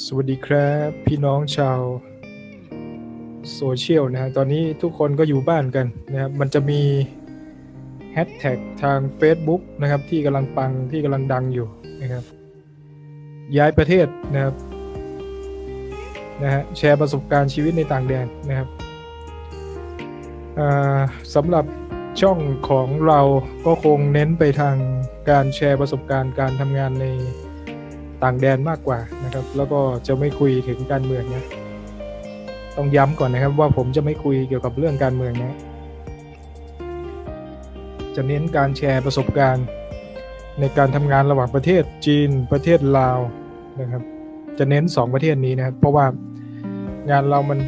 สวัสดีครับพี่น้องชาวโซเชียลนะฮะตอนนี้ทุกคนก็อยู่บ้านกันนะครับมันจะมีแฮชแท็กทาง Facebook นะครับ ที่กำลังปังที่กำลังดังอยู่นะครับ ย้ายประเทศนะครับนะฮะแชร์ประสบการณ์ชีวิตในต่างแดนนะครับสำหรับช่องของเราก็คงเน้นไปทางการแชร์ประสบการณ์การทำงานใน ต่างแดนมากกว่านะครับ แล้วก็จะไม่คุยถึงการเมืองนะต้องย้ำก่อนนะครับว่าผมจะไม่คุยเกี่ยวกับเรื่องการเมืองนะ จะเน้นการแชร์ประสบการณ์ ในการทำงานระหว่างประเทศจีนประเทศลาวนะครับ จะเน้น 2 ประเทศนี้นะครับเพราะว่างานเรามัน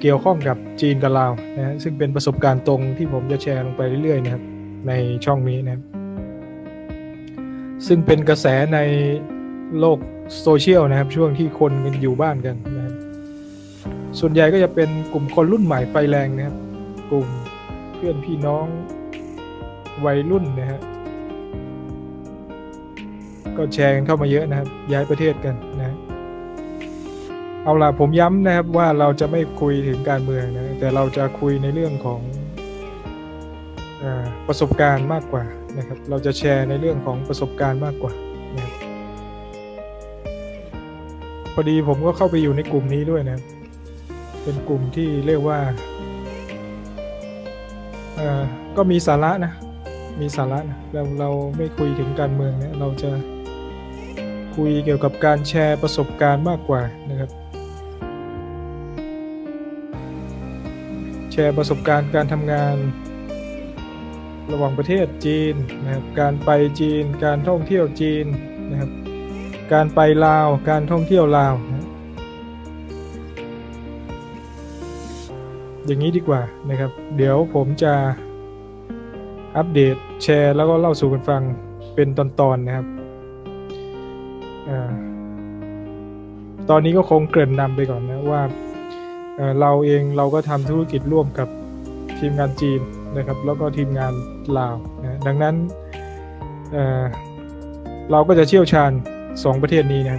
เกี่ยวข้องกับจีนกับลาวนะฮะซึ่งเป็นประสบการณ์ตรงที่ผมจะแชร์ลงไปเรื่อยๆนะครับในช่องนี้นะครับซึ่งเป็นกระแสใน โลกโซเชียลนะครับ ช่วงที่คนกันอยู่บ้านกันนะครับส่วนใหญ่ก็จะเป็นกลุ่มคนรุ่นใหม่ไฟแรงนะครับ กลุ่มเพื่อนพี่น้องวัยรุ่นนะฮะก็แชร์กันเข้ามาเยอะนะครับ ย้ายประเทศกันนะเอาล่ะผมย้ำนะครับว่าเราจะไม่คุยถึงการเมืองนะแต่เราจะคุยในเรื่องของอประสบการณ์มากกว่านะครับ เราจะแชร์ในเรื่องของประสบการณ์มากกว่า พอดีผมก็เข้าไปอยู่ในกลุ่มนี้ด้วยนะ เป็นกลุ่มที่เรียกว่าเอ่อก็มีสาระนะ มีสาระนะเราเราไม่คุยถึงการเมืองเนี่ยเราจะคุยเกี่ยวกับการแชร์ประสบการณ์มากกว่านะครับ แชร์ประสบการณ์การทำงานระหว่างประเทศจีนนะครับ การไปจีน การท่องเที่ยวจีนนะครับ การไปลาว การท่องเที่ยวลาว อย่างนี้ดีกว่านะครับ เดี๋ยวผมจะอัปเดตแชร์แล้วก็เล่าสู่กันฟังเป็นตอนๆนะครับอตอนนี้ก็คงเกริ่นนำไปก่อนนะว่าเราเองเราก็ทำธุรกิจร่วมกับทีมงานจีนนะครับ แล้วก็ทีมงานลาวนะดังนั้นเเราก็จะเชี่ยวชาญ สองประเทศนี้นะ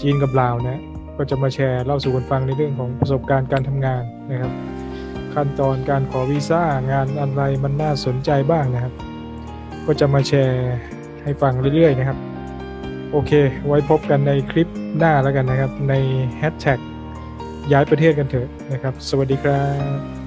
จีนกับลาวนะก็จะมาแชร์เล่าสู่กันฟังในเรื่องของประสบการณ์การทำงานนะครับ ขั้นตอนการขอวีซ่างานอะไรมันน่าสนใจบ้างนะครับ ก็จะมาแชร์ให้ฟังเรื่อยๆนะครับ โอเค ไว้พบกันในคลิปหน้าแล้วกันนะครับ ในแฮชแท็กย้ายประเทศกันเถอะนะครับ สวัสดีครับ